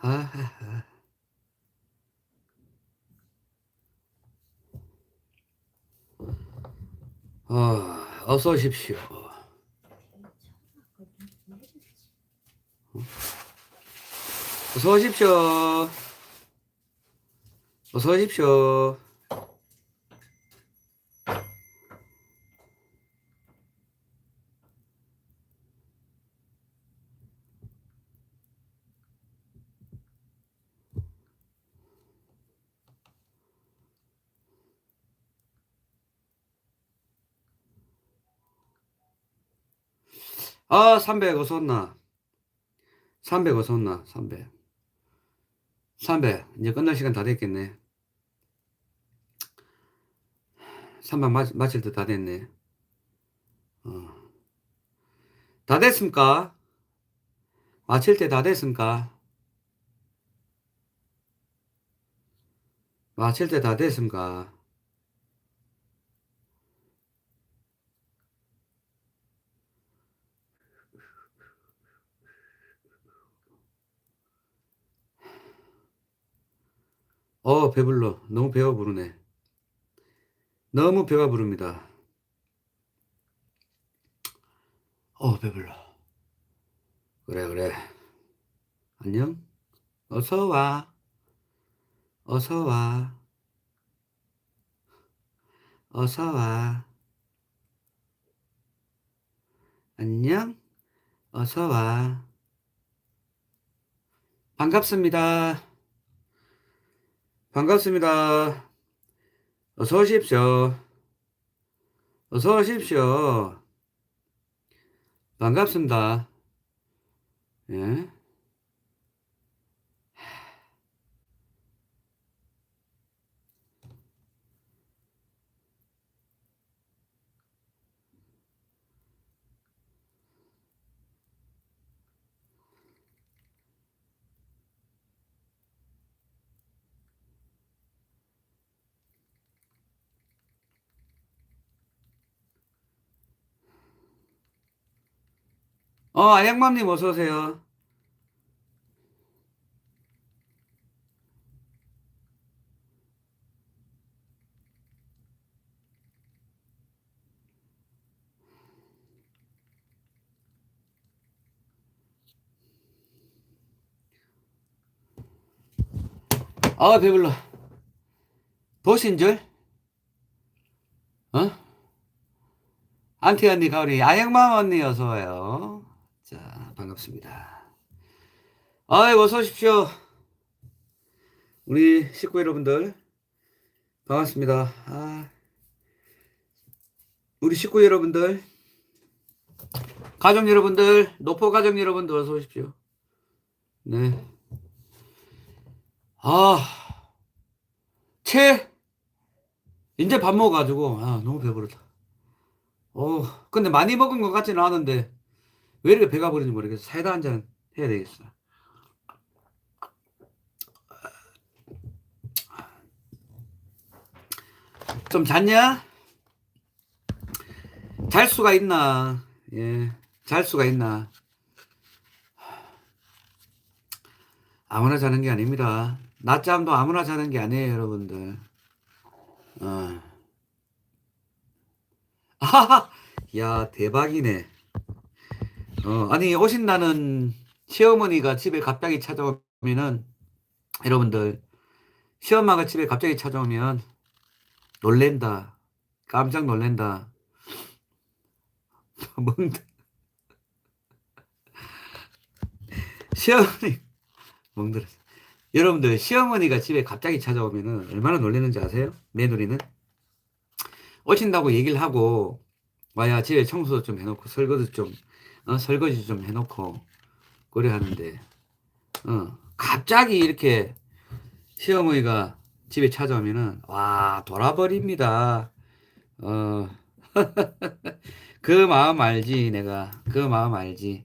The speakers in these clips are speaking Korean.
하하하. 어, 어서 오십시오. 어서 오십시오. 어서 오십시오. 아, 300 어서 온나. 300 어서 온나. 300. 300. 이제 끝날 시간 다 됐겠네. 300 마, 마칠 때 다 됐네. 어. 다 됐습니까? 마칠 때 다 됐습니까? 마칠 때 다 됐습니까? 어, 배불러. 너무 배가 부르네. 너무 배가 부릅니다. 어, 배불러. 그래, 그래. 안녕? 어서 와. 어서 와. 어서 와. 안녕? 어서 와. 반갑습니다. 반갑습니다. 어서 오십시오. 어서 오십시오. 반갑습니다. 예. 어, 아양맘님 어서 오세요. 아, 배불러. 보신 줄? 어? 안티 언니, 가오리, 아영맘 언니 어서 와요. 자, 반갑습니다. 아이, 어서 오십시오. 우리 식구 여러분들, 반갑습니다. 아, 우리 식구 여러분들, 가족 여러분들, 노포 가족 여러분들 어서 오십시오. 네. 아, 채, 이제 밥 먹어가지고, 아, 너무 배부르다. 어, 근데 많이 먹은 것 같지는 않은데, 왜 이렇게 배가 부른지 모르겠어. 사이다 한 잔 해야 되겠어. 좀 잤냐? 잘 수가 있나? 예, 잘 수가 있나? 아무나 자는 게 아닙니다. 낮잠도 아무나 자는 게 아니에요, 여러분들. 어. 야, 대박이네. 어, 아니, 오신다는 시어머니가 집에 갑자기 찾아오면은, 여러분들, 시엄마가 집에 갑자기 찾아오면, 놀랜다. 깜짝 놀랜다. 멍들. 시어머니, 멍들었어. 여러분들, 시어머니가 집에 갑자기 찾아오면은, 얼마나 놀라는지 아세요? 며느리는? 오신다고 얘기를 하고, 와야 집에 청소도 좀 해놓고, 설거지 좀, 어, 설거지 좀 해놓고, 그래 하는데, 어, 갑자기 이렇게 시어머니가 집에 찾아오면은, 와, 돌아버립니다. 어, 그 마음 알지, 내가. 그 마음 알지.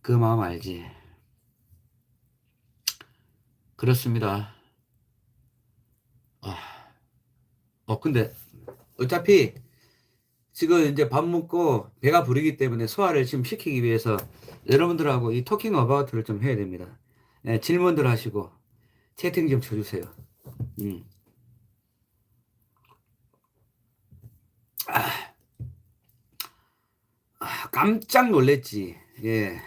그 마음 알지. 그렇습니다. 아, 어, 근데, 어차피, 지금 이제 밥 먹고 배가 부르기 때문에 소화를 지금 시키기 위해서 여러분들하고 이 토킹 어바웃을 좀 해야 됩니다. 예, 질문들 하시고 채팅 좀 쳐주세요. 음. 아, 아, 깜짝 놀랬지. 예.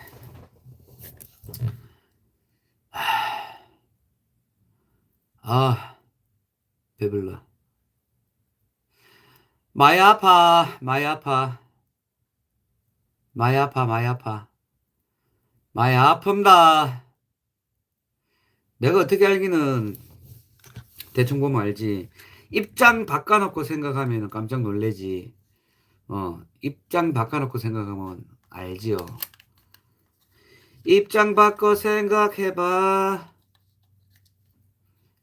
아, 배불러. 마이 아파, 마이 아파. 마이 아파, 마이 아파. 마이 아픕니다. 내가 어떻게 알기는 대충 보면 알지. 입장 바꿔놓고 생각하면 깜짝 놀래지. 어, 입장 바꿔놓고 생각하면 알지요. 입장 바꿔 생각해봐.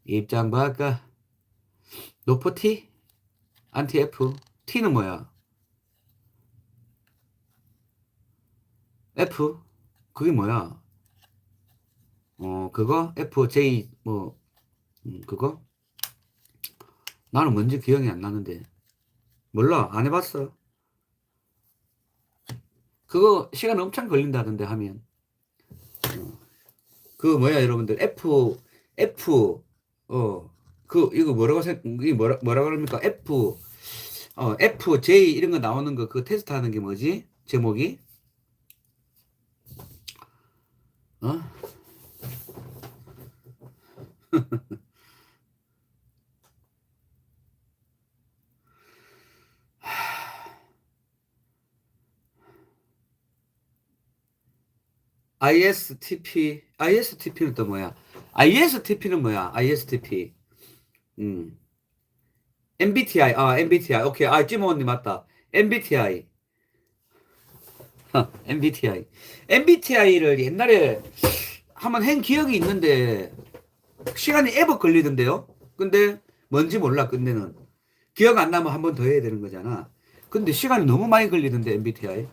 입장 바꿔. 노포 T? 안티 F? T는 뭐야? F? 그게 뭐야? 어, 그거? F, J, 뭐, 음, 그거? 나는 뭔지 기억이 안 나는데. 몰라, 안 해봤어. 그거 시간 엄청 걸린다던데 하면. 어. 그 뭐야, 여러분들. F, F, 어, 그, 이거 뭐라고 생, 이게 뭐라, 뭐라 그럽니까? F, 어, F, J 이런 거 나오는 거, 그 테스트 하는 게 뭐지? 제목이? 어? ISTP, ISTP는 또 뭐야? ISTP는 뭐야? ISTP. 음. MBTI, 아, MBTI. 오케이. 아, 찌모언니 맞다. MBTI. MBTI. MBTI를 옛날에 한번 한 기억이 있는데, 시간이 애버 걸리던데요? 근데 뭔지 몰라, 근데는. 기억 안 나면 한 번 더 해야 되는 거잖아. 근데 시간이 너무 많이 걸리던데, MBTI.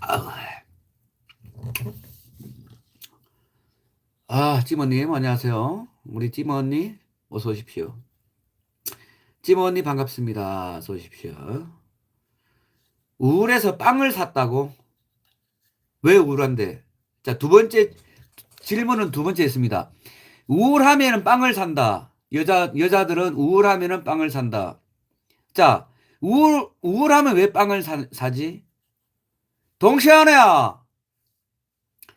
아, 찌모님, 안녕하세요. 우리 찌모 언니, 어서 오십시오. 찌모 언니, 반갑습니다. 어서 오십시오. 우울해서 빵을 샀다고? 왜 우울한데? 자, 두 번째, 질문은 두 번째 있습니다. 우울하면 빵을 산다. 여자, 여자들은 우울하면 빵을 산다. 자, 우울, 우울하면 왜 빵을 사, 사지? 동시안이야.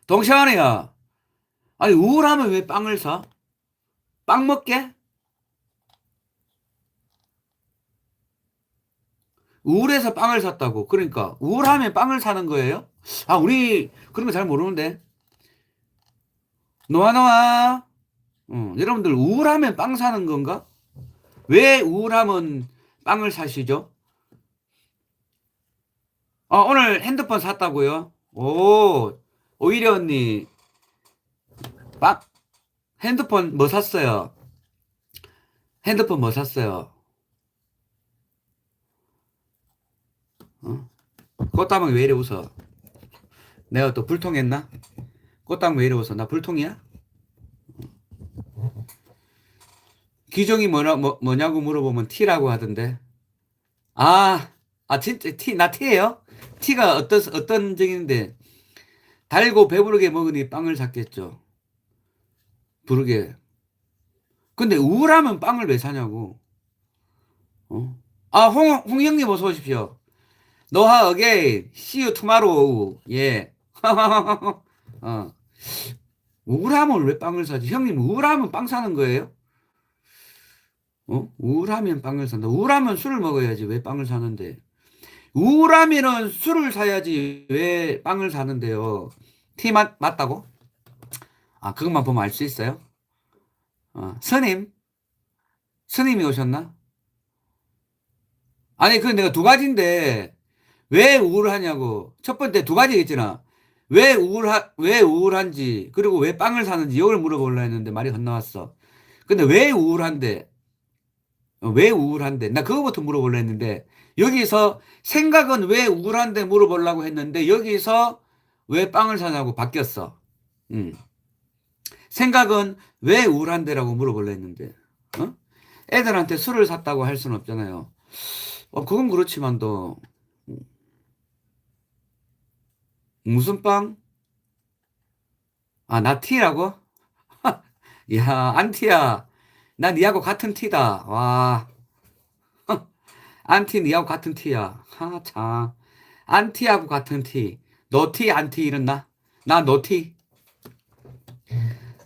동시안이야. 아니 우울하면 왜 빵을 사? 빵 먹게? 우울해서 빵을 샀다고. 그러니까 우울하면 빵을 사는 거예요? 아 우리 그런 거 잘 모르는데. 노아 노아. 어, 여러분들 우울하면 빵 사는 건가? 왜 우울하면 빵을 사시죠? 어, 오늘 핸드폰 샀다고요? 오, 오히려 언니 빵 핸드폰 뭐 샀어요? 핸드폰 뭐 샀어요? 어? 꽃다방 왜 이래 웃어? 내가 또 불통했나? 꽃다방 왜 이래 웃어? 나 불통이야? 기종이 뭐라, 뭐, 뭐냐고 물어보면 T라고 하던데. 아, 아, 진짜 T, 나 T예요? T가 어떤, 어떤 적인데, 달고 배부르게 먹으니 빵을 샀겠죠. 부르게. 근데 우울하면 빵을 왜 사냐고. 어? 아, 홍, 홍 형님 어서 오십시오. 노하 어게인. You tomorrow. 예. 어. 우울하면 왜 빵을 사지? 형님, 우울하면 빵 사는 거예요? 어? 우울하면 빵을 산다. 우울하면 술을 먹어야지. 왜 빵을 사는데? 우울하면은 술을 사야지. 왜 빵을 사는데요? 티 맞, 맞다고? 아, 그것만 보면 알 수 있어요? 어, 스님? 스님이 오셨나? 아니, 그 내가 두 가지인데, 왜 우울하냐고. 첫 번째 두 가지 있잖아. 왜 우울하, 왜 우울한지, 그리고 왜 빵을 사는지, 이걸 물어보려 했는데 말이 건너왔어. 근데 왜 우울한데? 어, 왜 우울한데? 나 그거부터 물어보려 했는데, 여기서 생각은 왜 우울한데 물어보려고 했는데, 여기서 왜 빵을 사냐고 바뀌었어. 음. 생각은 왜 우울한데라고 물어보려 했는데, 어? 애들한테 술을 샀다고 할 수는 없잖아요. 어, 그건 그렇지만도, 무슨 빵? 아, 나 T라고? 야, 안티야. 나 니하고 같은 T다. 와. 안티 니하고 같은 T야. 하, 참. 안티하고 같은 T. 너 T, 안티 이랬나? 나너 T.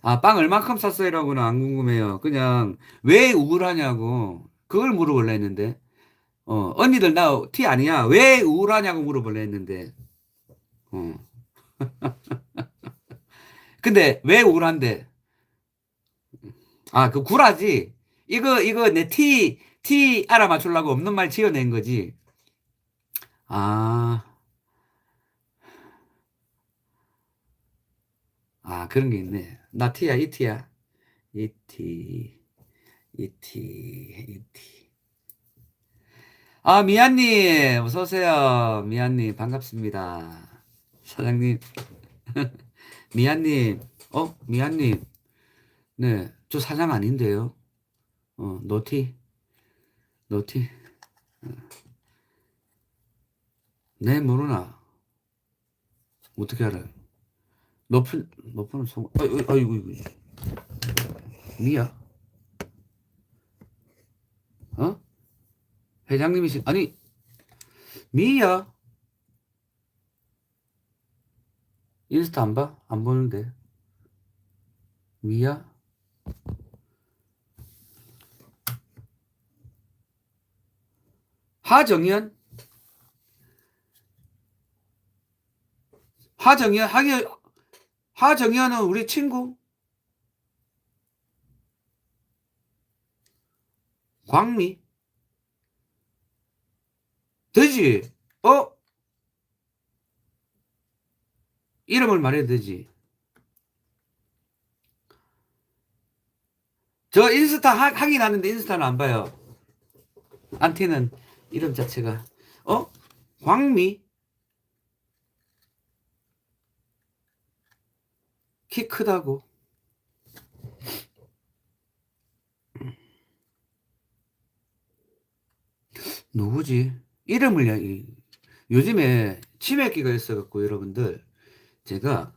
아, 빵 얼만큼 샀어? 이라고는 안 궁금해요. 그냥, 왜 우울하냐고. 그걸 물어볼라 했는데. 어, 언니들 나 T 아니야. 왜 우울하냐고 물어볼라 했는데. 어. 근데 왜 우울한데? 아, 그 구라지. 이거 이거 내 T T 알아맞추려고 없는 말 지어낸 거지. 아. 아, 그런 게 있네. 나 T야, 이 T야. 이 T. 이 T. 이 T. 아, 미안님. 어서 오세요. 미안님 반갑습니다. 사장님. 미안님. 어, 미안님. 네, 저 사장 아닌데요. 어, 노티. 노티. 어. 네, 모르나. 어떻게 알아요? 높은, 높은 송, 아이고, 아이고, 아이고. 미야? 어? 회장님이신, 아니, 미야? 인스타 안 봐? 안 보는데. 미야? 하정연? 하정연, 하기, 하정연은 우리 친구? 광미? 되지? 어? 이름을 말해도 되지. 저 인스타 하, 하긴 하는데 인스타는 안 봐요. 안티는 이름 자체가 어? 광미? 키 크다고. 누구지? 이름을 야- 이- 요즘에 치매기가 있어갖고 여러분들 제가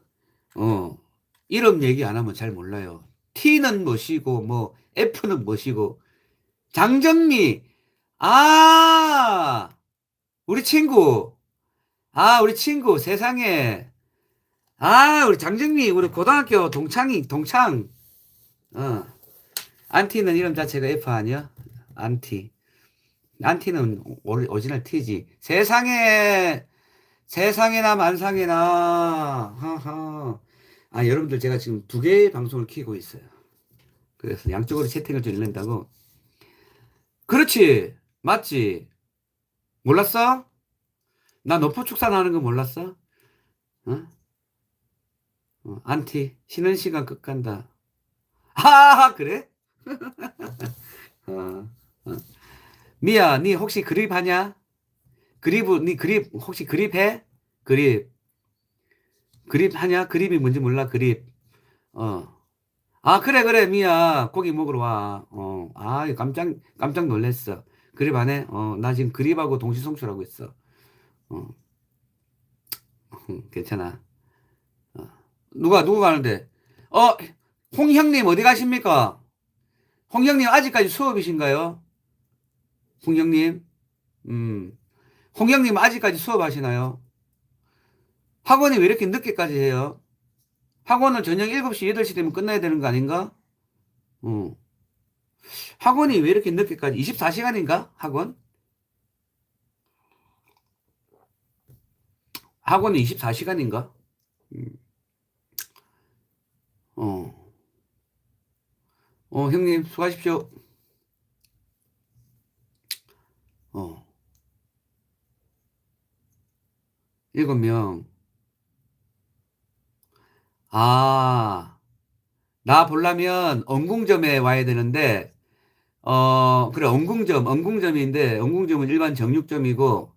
어 이름 얘기 안 하면 잘 몰라요. T는 뭐시고 뭐 F는 뭐시고 장정미 아 우리 친구. 아 우리 친구. 세상에. 아 우리 장정미 우리 고등학교 동창이 동창. 어. 안티는 이름 자체가 F 아니야? 안티. 안티는 오- 오리지널 T지. 세상에. 세상에나 만상에나. 하하. 아 여러분들 제가 지금 두 개의 방송을 키고 있어요. 그래서 양쪽으로 채팅을 좀 읽는다고. 그렇지 맞지 몰랐어? 나 너포 축산 하는 거 몰랐어? 어? 어, 안티 쉬는 시간 끝 간다 아 그래? 어, 어. 미야 니 혹시 그립 하냐? 그립 니 그립 혹시 그립 해? 그립 그립 하냐? 그립이 뭔지 몰라 그립 어. 아 그래 그래 미야 고기 먹으러 와. 어. 아 깜짝 깜짝 놀랐어. 그립 안 해? 어. 나 지금 그립하고 동시송출하고 있어. 어. 괜찮아. 어. 누가 누구 가는데? 어 홍형님 어디 가십니까? 홍형님 아직까지 수업이신가요? 홍형님? 음. 홍형님 아직까지 수업하시나요? 학원이 왜 이렇게 늦게까지 해요? 학원은 저녁 7시, 8시 되면 끝나야 되는 거 아닌가? 어. 학원이 왜 이렇게 늦게까지, 24시간인가? 학원? 학원은 24시간인가? 음. 어. 어, 형님, 수고하십시오. 어. 일곱 명. 아, 나 보려면 언궁점에 와야 되는데, 어, 그래, 언궁점, 언궁점인데, 언궁점은 일반 정육점이고,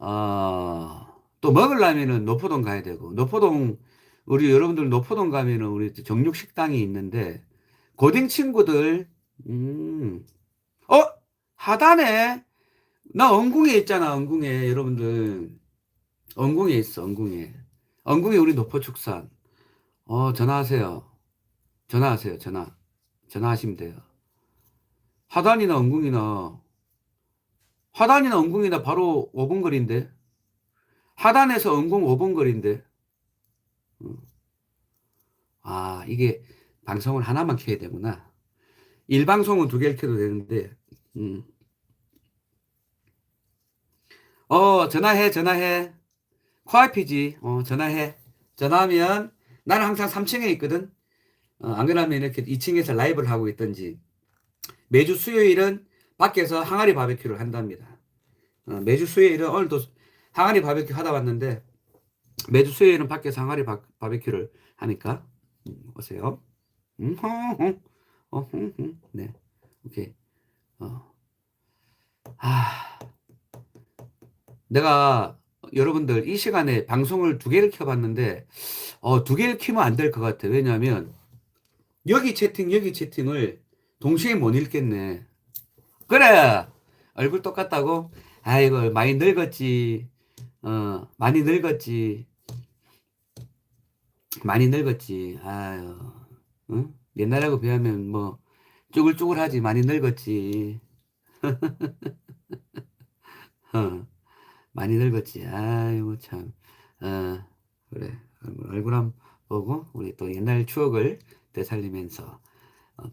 어, 또 먹으려면은 노포동 가야 되고, 노포동, 우리 여러분들 노포동 가면은 우리 정육 식당이 있는데, 고딩 친구들, 음, 어? 하단에, 나 언궁에 있잖아, 언궁에. 여러분들. 언궁에 있어, 언궁에. 언궁에 우리 노포축산. 어, 전화하세요. 전화하세요, 전화. 전화하시면 돼요. 하단이나 언궁이나, 하단이나 언궁이나 바로 5분 거리인데. 하단에서 언궁 5분 거리인데. 음. 아, 이게 방송을 하나만 켜야 되구나. 일방송은 두 개를 켜도 되는데, 음. 어, 전화해, 전화해. 코앞이지. 어, 전화해. 전화하면 나는 항상 3층에 있거든. 어, 안 그러면 이렇게 2층에서 라이브를 하고 있든지. 매주 수요일은 밖에서 항아리 바베큐를 한답니다. 어, 매주 수요일은 오늘도 항아리 바베큐 하다 왔는데 매주 수요일은 밖에서 항아리 바, 바베큐를 하니까 음, 오세요. 음, 헝, 어. 네. 오케이. 어. 아. 내가 여러분들 이 시간에 방송을 두 개를 켜봤는데 어, 두 개를 켜면 안 될 것 같아. 왜냐하면 여기 채팅 여기 채팅을 동시에 못 읽겠네. 그래 얼굴 똑같다고? 아이고 많이 늙었지. 어 많이 늙었지. 많이 늙었지. 아유, 응? 옛날하고 비하면 뭐 쭈글쭈글하지 많이 늙었지. 어. 많이 늙었지. 아이고, 참. 어, 그래. 얼굴 한번 보고, 우리 또 옛날 추억을 되살리면서, 어,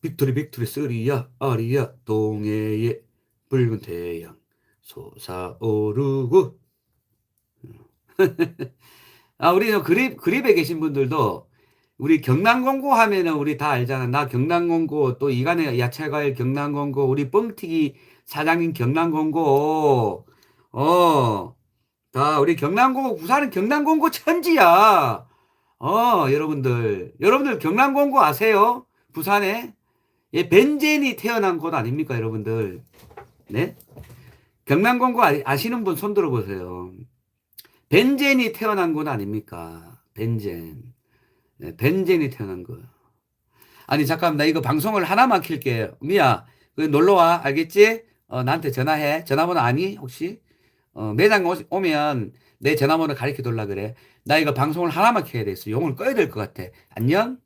빅토리, 빅토리, 쓰리야, 아리야, 동해에 붉은 태양, 솟아오르고. 아, 우리 저 그립, 그립에 계신 분들도, 우리 경남공고 하면은 우리 다 알잖아. 나 경남공고, 또 이간의 야채과일 경남공고, 우리 뻥튀기 사장님 경남공고, 어, 다 우리 경남공고, 부산은 경남공고 천지야. 어, 여러분들. 여러분들 경남공고 아세요? 부산에? 예, 벤젠이 태어난 곳 아닙니까, 여러분들? 네? 경남공고 아- 아시는 분 손 들어 보세요. 벤젠이 태어난 곳 아닙니까? 벤젠. 네, 벤젠이 태어난 거. 아니, 잠깐, 나 이거 방송을 하나만 킬게. 미야, 그 놀러 와. 알겠지? 어, 나한테 전화해. 전화번호 아니? 혹시? 어, 매장 오, 오면 내 전화번호 가르쳐 둘라 그래. 나 이거 방송을 하나만 켜야 되겠어. 용을 꺼야 될 것 같아. 안녕?